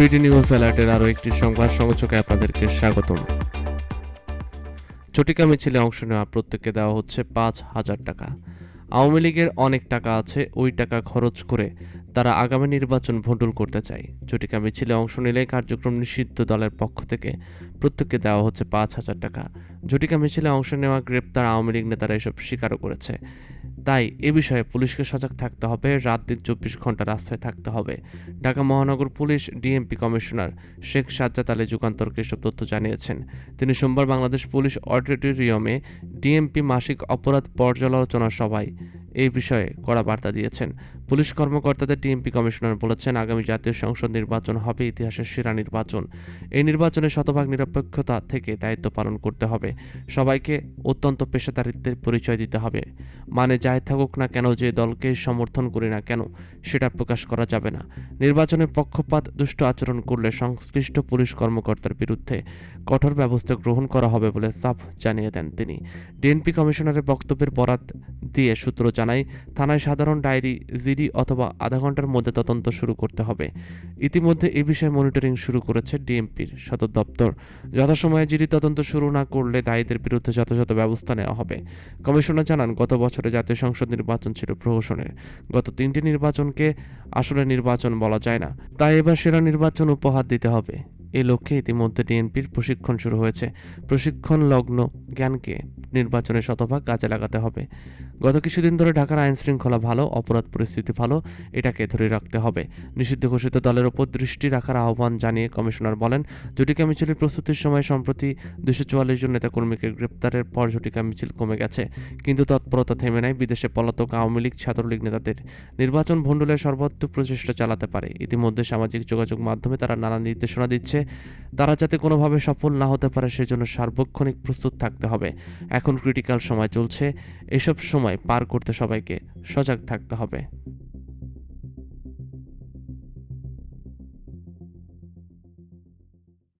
BD news অ্যালার্টের আরও একটি সংবাদ সংযোগে আপনাদেরকে স্বাগতম। চটিকা মিছিলে অংশ নেওয়া প্রত্যেককে দেওয়া হচ্ছে পাঁচ হাজার টাকা। আওয়ামী লীগের অনেক টাকা আছে, ওই টাকা খরচ করে তারা আগামী নির্বাচন ভণ্ডুল করতে চায়। চটিকা মিছিলে অংশ নিলে কার্যক্রম নিষিদ্ধ দলের পক্ষ থেকে প্রত্যেককে দেওয়া হচ্ছে পাঁচ হাজার টাকা। ঝটিকা মিছিলে অংশ নেওয়া গ্রেপ্তার আওয়ামী লীগ নেতারা এসব স্বীকারও করেছে। তাই এ বিষয়ে পুলিশকে সজাগ থাকতে হবে, রাত দিন চব্বিশ ঘণ্টা রাস্তায় থাকতে হবে। ঢাকা মহানগর police DMP commissioner Sheikh Sajjad Ali যুগান্তরকে এসব তথ্য জানিয়েছেন। তিনি সোমবার বাংলাদেশ পুলিশ অডিটোরিয়ামে ডিএমপি মাসিক অপরাধ পর্যালোচনা সভায় এই বিষয়ে কড়া বার্তা দিয়েছেন। পুলিশ কর্মকর্তাদের ডিএমপি কমিশনার বলেছেন, আগামী জাতীয় সংসদ নির্বাচন হবে ইতিহাসের সেরা নির্বাচন। এই নির্বাচনে শতভাগ নিরপেক্ষতা থেকে দায়িত্ব পালন করতে হবে। সবাইকে অত্যন্ত পেশাদারিত্বের পরিচয় দিতে হবে। মানে যাই থাকুক না কেন, যে দলকে সমর্থন করি না কেন, সেটা প্রকাশ করা যাবে না। নির্বাচনে পক্ষপাত, দুষ্ট আচরণ করলে সংশ্লিষ্ট পুলিশ কর্মকর্তার বিরুদ্ধে কঠোর ব্যবস্থা গ্রহণ করা হবে বলে সাফ জানিয়ে দেন তিনি। ডিএনপি কমিশনারের বক্তব্যের বরাত দিয়ে সূত্র জানায়, থানায় সাধারণ ডায়েরি, জিডি অথবা আধা ঘণ্টার মধ্যে তদন্ত শুরু করতে হবে। ইতিমধ্যে এ বিষয়ে মনিটরিং শুরু করেছে ডিএমপির সদর দপ্তর। যথাসময়ে জিডি তদন্ত শুরু না করলে দায়ীদের বিরুদ্ধে যথাযথ ব্যবস্থা নেওয়া হবে। কমিশনার জানান, গত বছরে জাতীয় সংসদ নির্বাচন ছিল প্রহসনের। গত তিনটি নির্বাচনকে আসলে নির্বাচন বলা যায় না। তাই এবার সেরা নির্বাচন উপহার দিতে হবে। এ লক্ষ্যে ইতিমধ্যে ডিএনপির প্রশিক্ষণ শুরু হয়েছে। প্রশিক্ষণ লগ্ন জ্ঞানকে নির্বাচনে শতভাগ কাজে লাগাতে হবে। গত কিছুদিন ধরে ঢাকার আইন শৃঙ্খলা ভালো, অপরাধ পরিস্থিতি ভালো, এটাকে ধরে রাখতে হবে। নিষিদ্ধ ঘোষিত দলের ওপর দৃষ্টি রাখার আহ্বান জানিয়ে কমিশনার বলেন, জটিকা মিছিলের প্রস্তুতির সময় সম্প্রতি দুশো চুয়াল্লিশ জন নেতাকর্মীকে গ্রেপ্তারের পর জটিকা মিছিল কমে গেছে। কিন্তু তৎপরতা থেমে নাই, বিদেশে পলাতক আওয়ামী লীগ ছাত্রলীগ নেতাদের। নির্বাচন ভণ্ডুলের সর্বাত্মক প্রচেষ্টা চালাতে পারে। ইতিমধ্যে সামাজিক যোগাযোগ মাধ্যমে তারা নানা নির্দেশনা দিচ্ছে। তারা যাতে কোনোভাবে সফল না হতে পারে সেজন্য সার্বক্ষণিক প্রস্তুত থাকতে হবে। এখন ক্রিটিক্যাল সময় চলছে, এসব সময় পার করতে সবাইকে সজাগ থাকতে হবে।